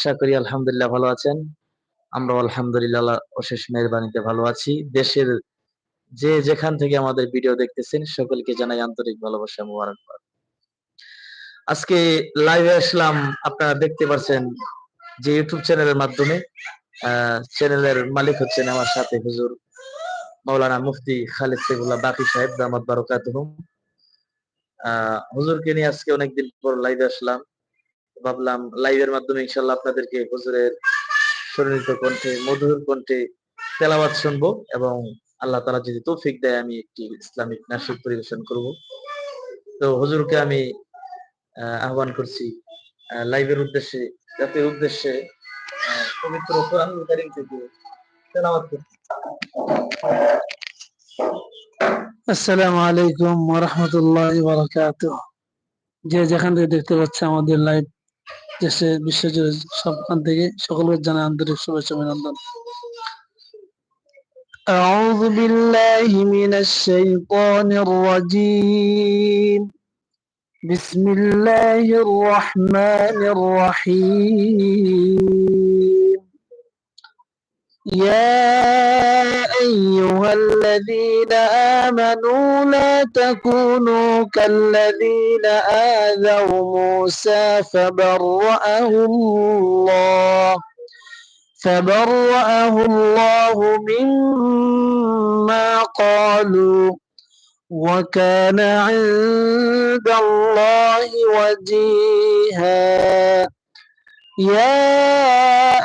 আশা করি আলহামদুলিল্লাহ ভালো আছেন। আমরা আলহামদুলিল্লাহ অশেষ মেহরবানিতে ভালো আছি। দেশের যে যেখান থেকে আমাদের ভিডিও দেখতেছেন, সকলকে জানাই আন্তরিক ভালোবাসা, মোবারকবাদ। আজকে লাইভে আসলাম, আপনারা দেখতে পাচ্ছেন যে ইউটিউব চ্যানেলের মাধ্যমে চ্যানেলের মালিক হচ্ছেন আমার সাথে হুজুর মাওলানা মুফতি খালিদ সেগুল্লাহ বাকি সাহেব দামাত বারকাতুহুম আহ, হুজুরকে নিয়ে আজকে অনেকদিন পর লাইভে আসলাম। ভাবলাম লাইভের মাধ্যমে ইনশাল্লাহ আপনাদেরকে হুজুরের সুরনিত কণ্ঠে, মধুর কণ্ঠে তেলাওয়াত শুনব এবং আল্লাহ তালা যদি তৌফিক দেয়, আমি একটি ইসলামিক নাসিক পরিবেশন করব। তো হুজুরকে আমি আহ্বান করছি লাইভের উদ্দেশ্যে, জাতির উদ্দেশ্যে পবিত্র কোরআনুল কারীম থেকে তেলাওয়াত করতে আসসালামু আলাইকুম ওরহমতুল্লাহ বারাকাত যে যেখান থেকে দেখতে পাচ্ছে আমাদের লাইভ দেশে বিশ্বজুড়ে সবখান থেকে সকলকে জানাই আন্তরিক শুভেচ্ছা অভিনন্দন أعوذ بالله من الشيطان الرجيم بسم الله الرحمن الرحيم يا أيها الذين آمنوا لا تكونوا كالذين آذوا موسى فبرأه الله فبرأه الله مما قالوا وكان عند الله وجيها. يا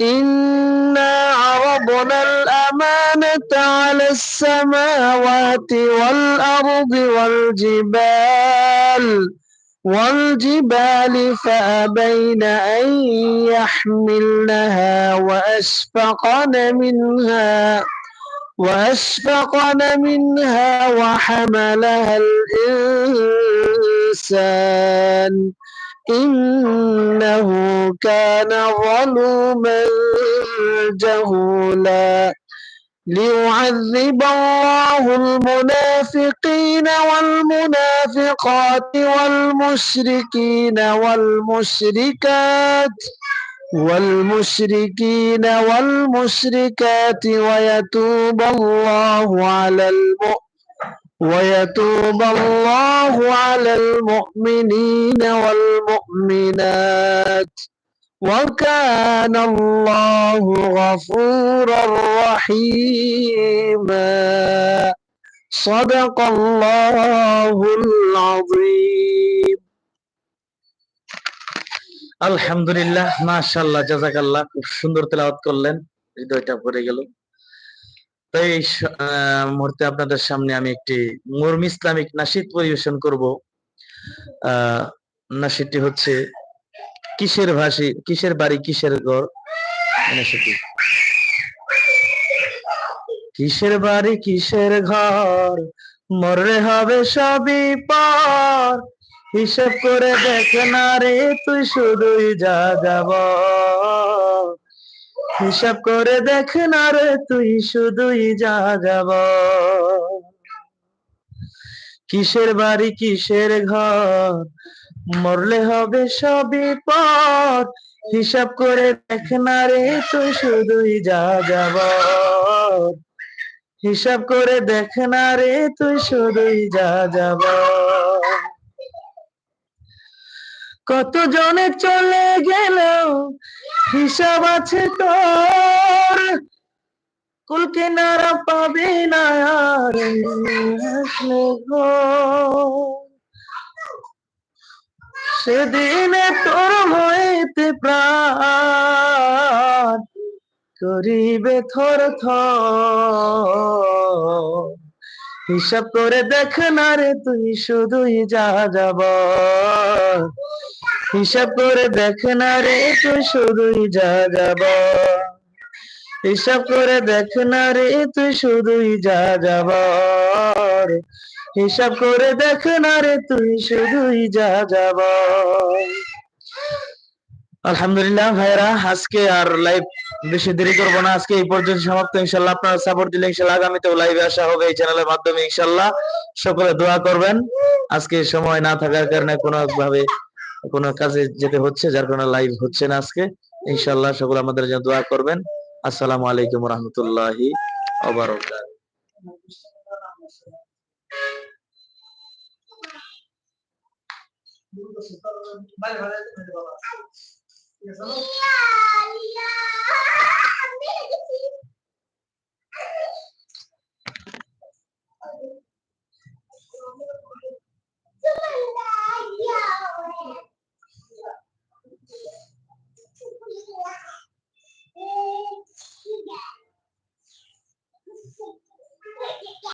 إنا عرضنا الأمانة على السماوات والأرض والجبال والجبال فأبين أن يحملنها وأشفقن منها وأشفقن منها وحملها الإنسان. إنه كان ظلوما جهولا ليعذب الله المنافقين والمنافقات والمشركين والمشركات والمشركين والمشركات ويتوب الله على المؤمنين. ويتوب الله على المؤمنين والمؤمنات وكان الله غفورا رحيما صدق الله العظيم আলহামদুলিল্লাহ মাশাআল্লাহ জাযাকাল্লাহ খুব সুন্দর তেলাওয়াত করলেন হৃদয়টা ভরে গেল এই মুহূর্তে আপনাদের সামনে আমি একটি মর্ম ইসলামিক নাসিদ পরিবেশন করব। নাসিদটি হচ্ছে কিসের ভাষী, কিসের বাড়ি, কিসের ঘর? কিসের বাড়ি, কিসের ঘর? মরলে হবে সবই পর। হিসেব করে দেখ না রে, তুই শুধুই যা যাব হিসাব করে দেখ না রে তুই শুধুই যা যাব। কিসের বাড়ি, কিসের ঘর? মরলে হবে সবই পথ। হিসাব করে দেখ না রে তুই শুধুই যা যাব। হিসাব করে দেখ না রে তুই শুধুই যা যাব। কত জনে চলে গেল হিসাব আছে তোর। কুল কিনারা পাবে না আর সেদিনে তোর হইতে প্রাণ করিবে থর থর। হিসাব করে দেখ না রে তুই শুধুই যা যাব হিসাব করে দেখ না রে তুই শুধুই যা যাব হিসাব করে দেখ না রে তুই শুধুই যা যাব হিসাব করে দেখ না রে তুই শুধুই যা যাব আলহামদুলিল্লাহ ভাইরা, আজকে আর লাইভ বেশি দেরি করব না। আজকে এই পর্যন্ত সমাপ্ত। ইনশাল্লাহ আপনারা সাপোর্ট দিলে ইনশাল্লাহ আগামীতেও লাইভে আসা হবে এই চ্যানেলের মাধ্যমে ইনশাল্লাহ সকলে দোয়া করবেন। আজকে সময় না থাকার কারণে কোনো ভাবে কোনো কাজে যেতে হচ্ছে, যার কারণে লাইভ হচ্ছে না আজকে। ইনশাল্লাহ সকলে আমাদের জন্য দোয়া করবেন। আসসালামু আলাইকুম রহমতুল্লাহি Yeah.